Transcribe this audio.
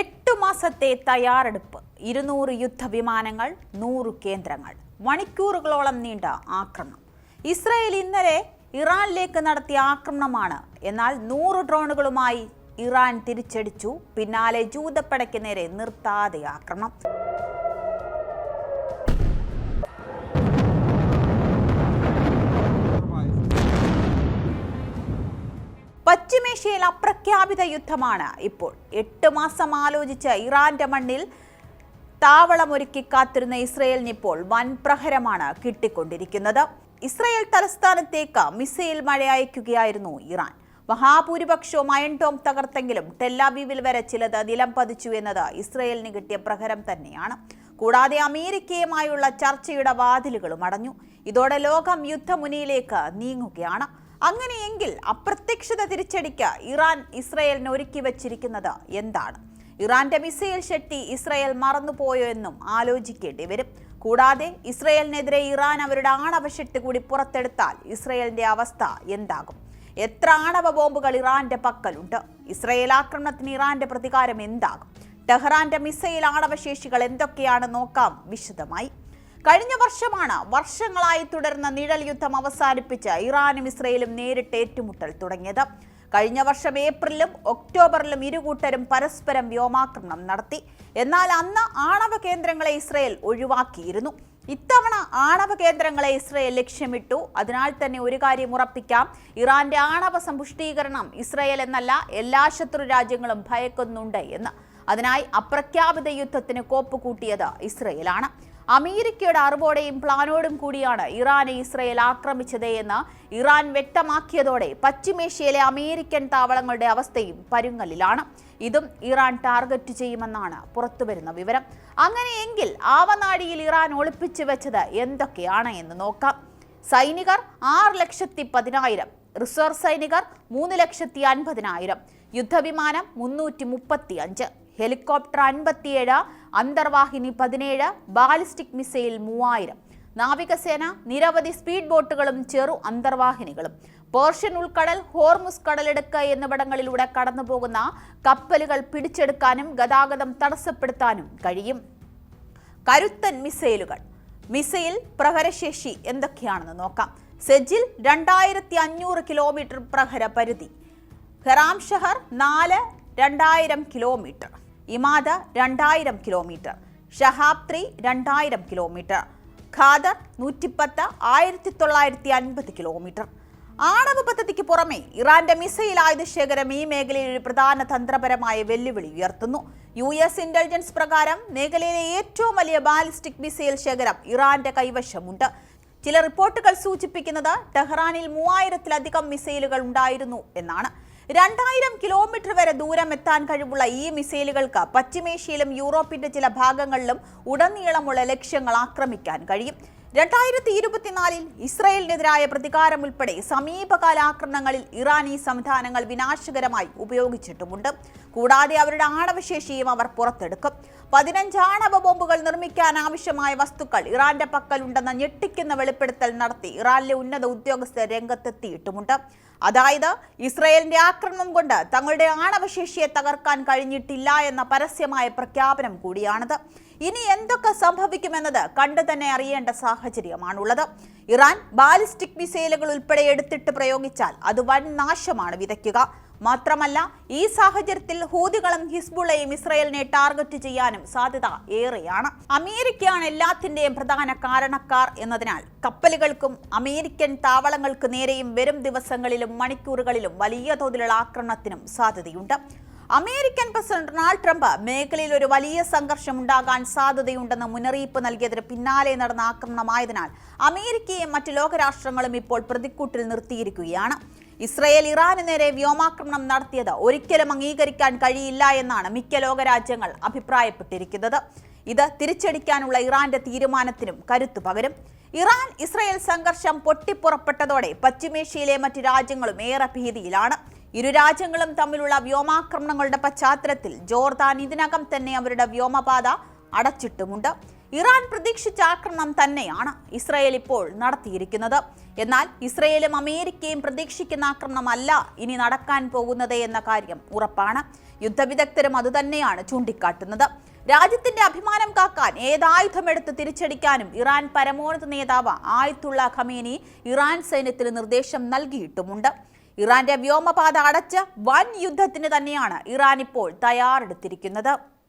എട്ടു മാസത്തെ തയ്യാറെടുപ്പ്. ഇരുന്നൂറ് യുദ്ധവിമാനങ്ങൾ നൂറ് കേന്ദ്രങ്ങൾ. മണിക്കൂറുകളോളം നീണ്ട ആക്രമണം. ഇസ്രയേൽ ഇന്നലെ ഇറാനിലേക്ക് നടത്തിയ ആക്രമണമാണ്. എന്നാൽ നൂറ് ഡ്രോണുകളുമായി ഇറാൻ തിരിച്ചടിച്ചു. പിന്നാലെ ജൂതപ്പടയ്ക്ക് നേരെ നിർത്താതെ ആക്രമണം. പശ്ചിമേഷ്യയിൽ അപ്രഖ്യാപിത യുദ്ധമാണ് ഇപ്പോൾ. എട്ട് മാസം ആലോചിച്ച് ഇറാന്റെ മണ്ണിൽ താവളമൊരുക്കി കാത്തിരുന്ന ഇസ്രയേലിന് ഇപ്പോൾ വൻ പ്രഹരമാണ് കിട്ടിക്കൊണ്ടിരിക്കുന്നത്. ഇസ്രയേൽ തലസ്ഥാനത്തേക്ക് മിസൈൽ മഴ അയക്കുകയായിരുന്നു ഇറാൻ. മഹാഭൂരിപക്ഷവും അയൺ ഡോം തകർത്തെങ്കിലും ടെല്ലാബീവിൽ വരെ ചിലത് നിലം പതിച്ചു എന്നത് ഇസ്രയേലിന് കിട്ടിയ പ്രഹരം തന്നെയാണ്. കൂടാതെ അമേരിക്കയുമായുള്ള ചർച്ചയുടെ വാതിലുകളും അടഞ്ഞു. ഇതോടെ ലോകം യുദ്ധമുനിയിലേക്ക് നീങ്ങുകയാണ്. അങ്ങനെയെങ്കിൽ അപ്രത്യക്ഷത തിരിച്ചടിക്ക് ഇറാൻ ഇസ്രയേലിന് ഒരുക്കി വച്ചിരിക്കുന്നത് എന്താണ്? ഇറാന്റെ മിസൈൽ ശക്തി ഇസ്രയേൽ മറന്നുപോയോ എന്നും ആലോചിക്കേണ്ടി വരും. കൂടാതെ ഇസ്രയേലിനെതിരെ ഇറാൻ അവരുടെ ആണവ ശക്തി കൂടി പുറത്തെടുത്താൽ ഇസ്രയേലിന്റെ അവസ്ഥ എന്താകും? എത്ര ആണവ ബോംബുകൾ ഇറാന്റെ പക്കലുണ്ട്? ഇസ്രയേൽ ആക്രമണത്തിന് ഇറാന്റെ പ്രതികാരം എന്താകും? ടെഹ്റാന്റെ മിസൈൽ ആണവശേഷികൾ എന്തൊക്കെയാണ് നോക്കാം വിശദമായി. കഴിഞ്ഞ വർഷമാണ് വർഷങ്ങളായി തുടർന്ന നിഴൽ യുദ്ധം അവസാനിപ്പിച്ച് ഇറാനും ഇസ്രയേലും നേരിട്ട് ഏറ്റുമുട്ടൽ തുടങ്ങിയത്. കഴിഞ്ഞ വർഷം ഏപ്രിലും ഒക്ടോബറിലും ഇരുകൂട്ടരും പരസ്പരം വ്യോമാക്രമണം നടത്തി. എന്നാൽ അന്ന് ആണവ കേന്ദ്രങ്ങളെ ഇസ്രയേൽ ഒഴിവാക്കിയിരുന്നു. ഇത്തവണ ആണവ കേന്ദ്രങ്ങളെ ഇസ്രയേൽ ലക്ഷ്യമിട്ടു. അതിനാൽ തന്നെ ഒരു കാര്യം ഉറപ്പിക്കാം. ഇറാന്റെ ആണവ സമ്പുഷ്ടീകരണം ഇസ്രയേൽ എന്നല്ല എല്ലാ ശത്രു രാജ്യങ്ങളും ഭയക്കുന്നുണ്ട് എന്ന്. അതിനായി അപ്രഖ്യാപിത യുദ്ധത്തിന് കോപ്പ് കൂട്ടിയത് ഇസ്രയേലാണ്. അമേരിക്കയുടെ അറിവോടെയും പ്ലാനോടും കൂടിയാണ് ഇറാനെ ഇസ്രയേൽ ആക്രമിച്ചത് എന്ന് ഇറാൻ വ്യക്തമാക്കിയതോടെ പശ്ചിമേഷ്യയിലെ അമേരിക്കൻ താവളങ്ങളുടെ അവസ്ഥയും പരുങ്ങലിലാണ്. ഇതും ഇറാൻ ടാർഗറ്റ് ചെയ്യുമെന്നാണ് പുറത്തുവരുന്ന വിവരം. അങ്ങനെയെങ്കിൽ ആവനാടിയിൽ ഇറാൻ ഒളിപ്പിച്ചു വെച്ചത് എന്തൊക്കെയാണ് എന്ന് നോക്കാം. സൈനികർ ആറ് ലക്ഷത്തി പതിനായിരം റിസർവ് സൈനികർ മൂന്ന് ലക്ഷത്തി അൻപതിനായിരം യുദ്ധവിമാനം മുന്നൂറ്റി മുപ്പത്തി അഞ്ച് ഹെലികോപ്റ്റർ അൻപത്തിയേഴ് അന്തർവാഹിനി പതിനേഴ് ബാലിസ്റ്റിക് മിസൈൽ മൂവായിരം. നാവികസേന നിരവധി സ്പീഡ് ബോട്ടുകളും ചെറു അന്തർവാഹിനികളും. പേർഷ്യൻ ഉൾക്കടൽ ഹോർമുസ് കടലെടുക്ക് എന്നിവിടങ്ങളിലൂടെ കടന്നുപോകുന്ന കപ്പലുകൾ പിടിച്ചെടുക്കാനും ഗതാഗതം തടസ്സപ്പെടുത്താനും കഴിയും. കരുത്തൻ മിസൈലുകൾ. മിസൈൽ പ്രഹരശേഷി എന്തൊക്കെയാണെന്ന് നോക്കാം. സെജിൽ രണ്ടായിരത്തി അഞ്ഞൂറ് കിലോമീറ്റർ പ്രഹര പരിധി ഹെറാംഷഹർ നാല് രണ്ടായിരം കിലോമീറ്റർ. ഇമാദ രണ്ടായിരം കിലോമീറ്റർ ഷഹാബ് ത്രീ രണ്ടായിരം കിലോമീറ്റർ ഖാദർ നൂറ്റിപ്പത്ത് ആയിരത്തി തൊള്ളായിരത്തി അൻപത് കിലോമീറ്റർ. ആണവ പദ്ധതിക്ക് പുറമെ ഇറാന്റെ മിസൈൽ ആയുധ ശേഖരം ഈ മേഖലയിൽ ഒരു പ്രധാന തന്ത്രപരമായ വെല്ലുവിളി ഉയർത്തുന്നു. യു എസ് ഇന്റലിജൻസ് പ്രകാരം മേഖലയിലെ ഏറ്റവും വലിയ ബാലിസ്റ്റിക് മിസൈൽ ശേഖരം ഇറാന്റെ കൈവശമുണ്ട്. ചില റിപ്പോർട്ടുകൾ സൂചിപ്പിക്കുന്നത് ടെഹ്റാനിൽ മൂവായിരത്തിലധികം മിസൈലുകൾ ഉണ്ടായിരുന്നു എന്നാണ്. രണ്ടായിരം കിലോമീറ്റർ വരെ ദൂരം എത്താൻ കഴിവുള്ള ഈ മിസൈലുകൾക്ക് പശ്ചിമേഷ്യയിലും യൂറോപ്പിന്റെ ചില ഭാഗങ്ങളിലും ഉടനീളമുള്ള ലക്ഷ്യങ്ങൾ ആക്രമിക്കാൻ കഴിയും. രണ്ടായിരത്തി ഇരുപത്തിനാലിൽ ഇസ്രായേലിനെതിരായ പ്രതികാരം ഉൾപ്പെടെ സമീപകാല ആക്രമണങ്ങളിൽ ഇറാൻ ഈ സംവിധാനങ്ങൾ വിനാശകരമായി ഉപയോഗിച്ചിട്ടുമുണ്ട്. കൂടാതെ അവരുടെ ആണവശേഷിയും അവർ പുറത്തെടുക്കും. പതിനഞ്ച് ആണവ ബോംബുകൾ നിർമ്മിക്കാൻ ആവശ്യമായ വസ്തുക്കൾ ഇറാന്റെ പക്കലുണ്ടെന്ന ഞെട്ടിക്കുന്ന വെളിപ്പെടുത്തൽ നടത്തി ഇറാനിലെ ഉന്നത ഉദ്യോഗസ്ഥർ രംഗത്തെത്തിയിട്ടുമുണ്ട്. അതായത് ഇസ്രയേലിന്റെ ആക്രമണം കൊണ്ട് തങ്ങളുടെ ആണവശേഷിയെ തകർക്കാൻ കഴിഞ്ഞിട്ടില്ല എന്ന പരസ്യമായ പ്രഖ്യാപനം കൂടിയാണിത്. ഇനി എന്തൊക്കെ സംഭവിക്കുമെന്നത് കണ്ടു തന്നെ അറിയേണ്ട സാഹചര്യമാണുള്ളത്. ഇറാൻ ബാലിസ്റ്റിക് മിസൈലുകൾ ഉൾപ്പെടെ എടുത്തിട്ട് പ്രയോഗിച്ചാൽ അത് വൻ നാശമാണ് വിതയ്ക്കുക. മാത്രമല്ല ഈ സാഹചര്യത്തിൽ ഹൂതികളും ഹിസ്ബുളയും ഇസ്രയേലിനെ ടാർഗറ്റ് ചെയ്യാനും സാധ്യത ഏറെയാണ്. അമേരിക്കയാണ് എല്ലാത്തിന്റെയും പ്രധാന കാരണക്കാർ എന്നതിനാൽ കപ്പലുകൾക്കും അമേരിക്കൻ താവളങ്ങൾക്ക് നേരെയും വരും ദിവസങ്ങളിലും മണിക്കൂറുകളിലും വലിയ തോതിലുള്ള ആക്രമണത്തിനും സാധ്യതയുണ്ട്. അമേരിക്കൻ പ്രസിഡന്റ് ഡൊണാൾഡ് ട്രംപ് മേഖലയിൽ ഒരു വലിയ സംഘർഷം ഉണ്ടാകാൻ സാധ്യതയുണ്ടെന്ന് മുന്നറിയിപ്പ് നൽകിയതിന് പിന്നാലെ നടന്ന ആക്രമണമായതിനാൽ അമേരിക്കയും മറ്റ് ലോകരാഷ്ട്രങ്ങളും ഇപ്പോൾ പ്രതിക്കൂട്ടിൽ നിർത്തിയിരിക്കുകയാണ്. ഇസ്രയേൽ ഇറാന് നേരെ വ്യോമാക്രമണം നടത്തിയത് ഒരിക്കലും അംഗീകരിക്കാൻ കഴിയില്ല എന്നാണ് മിക്ക ലോകരാജ്യങ്ങൾ അഭിപ്രായപ്പെട്ടിരിക്കുന്നത്. ഇത് തിരിച്ചടിക്കാനുള്ള ഇറാന്റെ തീരുമാനത്തിനും കരുത്തു പകരും. ഇറാൻ ഇസ്രയേൽ സംഘർഷം പൊട്ടിപ്പുറപ്പെട്ടതോടെ പശ്ചിമേഷ്യയിലെ മറ്റ് രാജ്യങ്ങളും ഏറെ ഭീതിയിലാണ്. ഇരു രാജ്യങ്ങളും തമ്മിലുള്ള വ്യോമാക്രമണങ്ങളുടെ പശ്ചാത്തലത്തിൽ ജോർദാൻ ഇതിനകം തന്നെ അവരുടെ വ്യോമപാത അടച്ചിട്ടുമുണ്ട്. ഇറാൻ പ്രതീക്ഷിച്ച ആക്രമണം തന്നെയാണ് ഇസ്രയേൽ ഇപ്പോൾ നടത്തിയിരിക്കുന്നത്. എന്നാൽ ഇസ്രയേലും അമേരിക്കയും പ്രതീക്ഷിക്കുന്ന ആക്രമണമല്ല ഇനി നടക്കാൻ പോകുന്നത് എന്ന കാര്യം ഉറപ്പാണ്. യുദ്ധവിദഗ്ധരും അതുതന്നെയാണ് ചൂണ്ടിക്കാട്ടുന്നത്. രാജ്യത്തിന്റെ അഭിമാനം കാക്കാൻ ഏതായുധമെടുത്ത് തിരിച്ചടിക്കാനും ഇറാൻ പരമോന്നത നേതാവ് ആയത്തുള്ള ഖമേനി ഇറാൻ സൈന്യത്തിന് നിർദ്ദേശം നൽകിയിട്ടുമുണ്ട്. ഇറാന്റെ വ്യോമപാത അടച്ച് വൻ യുദ്ധത്തിന് തന്നെയാണ് ഇറാൻ ഇപ്പോൾ തയ്യാറെടുത്തിരിക്കുന്നത്.